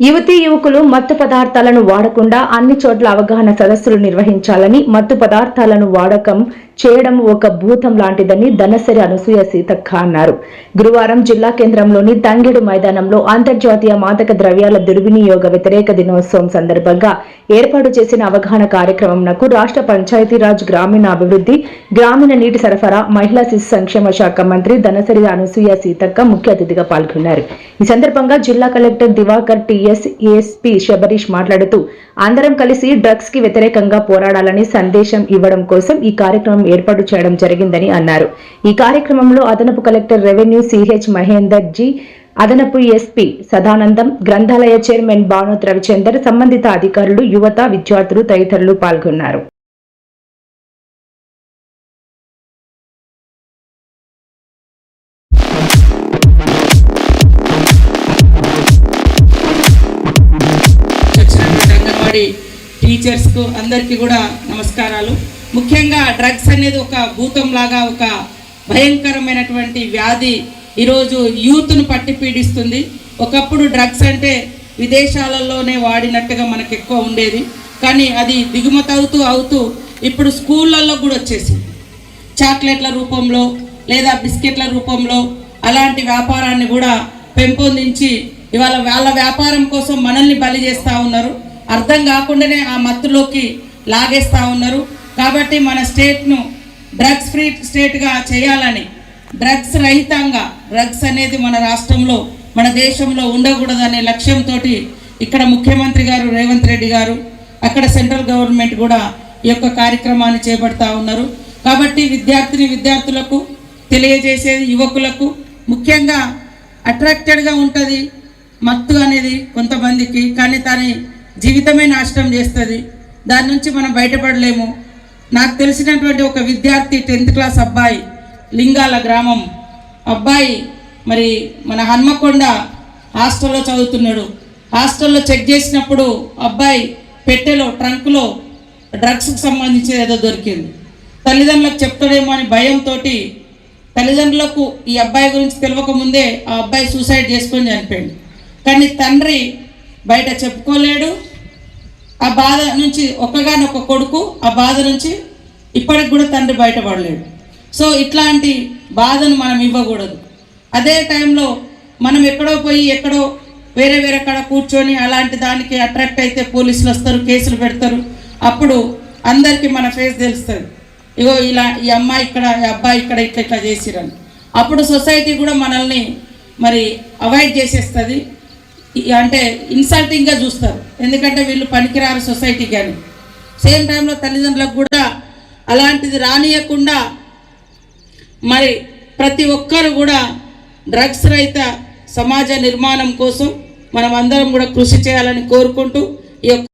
యువతీ యువకులు మత్తు పదార్థాలను వాడకుండా అన్ని చోట్ల అవగాహన సదస్సులు నిర్వహించాలని మత్తు పదార్థాలను వాడకం చేయడం ఒక భూతం లాంటిదని ధనసరి అనసూయ సీతక్క అన్నారు. గురువారం జిల్లా కేంద్రంలోని తంగిడు మైదానంలో అంతర్జాతీయ మాదక ద్రవ్యాల దుర్వినియోగ వ్యతిరేక దినోత్సవం సందర్భంగా ఏర్పాటు చేసిన అవగాహన కార్యక్రమంకు రాష్ట్ర పంచాయతీరాజ్ గ్రామీణాభివృద్ధి గ్రామీణ నీటి సరఫరా మహిళా శిశు సంక్షేమ శాఖ మంత్రి ధనసరి అనసూయ సీతక్క ముఖ్య అతిథిగా పాల్గొన్నారు. ఈ సందర్భంగా జిల్లా collector Divakar T S ASP మాట్లాడుతూ అందరం కలిసి డ్రగ్స్కి వ్యతిరేకంగా పోరాడాలని సందేశం ఇవ్వడం కోసం ఈ కార్యక్రమం ఏర్పాటు చేయడం జరిగిందని అన్నారు. ఈ కార్యక్రమంలో అదనపు collector revenue CH Mahender ji అదనపు ఎస్పీ సదానందం గ్రంథాలయ చైర్మన్ భానుత్ రవిచందర్ సంబంధిత అధికారులు యువత విద్యార్థులు తదితరులు పాల్గొన్నారు. టీచర్స్కు అందరికీ కూడా నమస్కారాలు. ముఖ్యంగా డ్రగ్స్ అనేది ఒక భూతం లాగా ఒక భయంకరమైనటువంటి వ్యాధి ఈరోజు యూత్ను పట్టి పీడిస్తుంది. ఒకప్పుడు డ్రగ్స్ అంటే విదేశాలలోనే వాడినట్టుగా మనకు ఎక్కువ ఉండేది. కానీ అది దిగుమతి అవుతూ అవుతూ ఇప్పుడు స్కూళ్ళల్లో కూడా వచ్చేసింది. చాక్లెట్ల రూపంలో లేదా బిస్కెట్ల రూపంలో అలాంటి వ్యాపారాన్ని కూడా పెంపొందించి ఇవాళ వాళ్ళ వ్యాపారం కోసం మనల్ని బలి చేస్తూ ఉన్నారు. అర్థం కాకుండానే ఆ మత్తులోకి లాగేస్తూ ఉన్నారు. కాబట్టి మన స్టేట్ను డ్రగ్స్ ఫ్రీ స్టేట్గా చేయాలని డ్రగ్స్ రహితంగా డ్రగ్స్ అనేది మన రాష్ట్రంలో మన దేశంలో ఉండకూడదనే లక్ష్యంతో ఇక్కడ ముఖ్యమంత్రి గారు రేవంత్ రెడ్డి గారు అక్కడ సెంట్రల్ గవర్నమెంట్ కూడా ఈ యొక్క కార్యక్రమాన్ని చేపడతా ఉన్నారు. కాబట్టి విద్యార్థిని విద్యార్థులకు తెలియజేసేది యువకులకు ముఖ్యంగా అట్రాక్టెడ్గా ఉంటుంది మత్తు అనేది కొంతమందికి కానీ దాని జీవితమే నాశనం చేస్తుంది. దాని నుంచి మనం బయటపడలేము. నాకు తెలిసినటువంటి ఒక విద్యార్థి టెన్త్ క్లాస్ అబ్బాయి లింగాల గ్రామం. అబ్బాయి మరి మన హన్మకొండ హాస్టల్లో చదువుతున్నాడు. హాస్టల్లో చెక్ చేసినప్పుడు అబ్బాయి పెట్టెలో ట్రంక్లో డ్రగ్స్కి సంబంధించి ఏదో దొరికింది. తల్లిదండ్రులకు చెప్తాడేమో అని భయంతో తల్లిదండ్రులకు ఈ అబ్బాయి గురించి తెలియక ముందే ఆ అబ్బాయి సూసైడ్ చేసుకొని చనిపోయింది కానీ తండ్రి బయట చెప్పుకోలేడు ఆ బాధ నుంచి ఒక్కగానొక్క కొడుకు ఆ బాధ నుంచి ఇప్పటికి కూడా తండ్రి బయటపడలేడు. సో ఇట్లాంటి బాధను మనం ఇవ్వకూడదు. అదే టైంలో మనం ఎక్కడో పోయి ఎక్కడో వేరే వేరే కాడ కూర్చొని అలాంటి దానికి అట్రాక్ట్ అయితే పోలీసులు వస్తారు కేసులు పెడతారు. అప్పుడు అందరికీ మన ఫేస్ తెలుస్తుంది. ఇగో ఇలా ఈ అమ్మాయి ఇక్కడ ఈ అబ్బాయి ఇక్కడ ఇట్లా ఇట్లా చేసిరని. అప్పుడు సొసైటీ కూడా మనల్ని మరి అవాయిడ్ చేసేస్తుంది. అంటే ఇన్సల్టింగ్గా చూస్తారు. ఎందుకంటే వీళ్ళు పనికిరారు సొసైటీకి అని. సేమ్ టైంలో తల్లిదండ్రులకు కూడా అలాంటిది రానియకుండా మరి ప్రతి ఒక్కరు కూడా డ్రగ్స్ రహిత సమాజ నిర్మాణం కోసం మనం అందరం కూడా కృషి చేయాలని కోరుకుంటూ ఈ యొక్క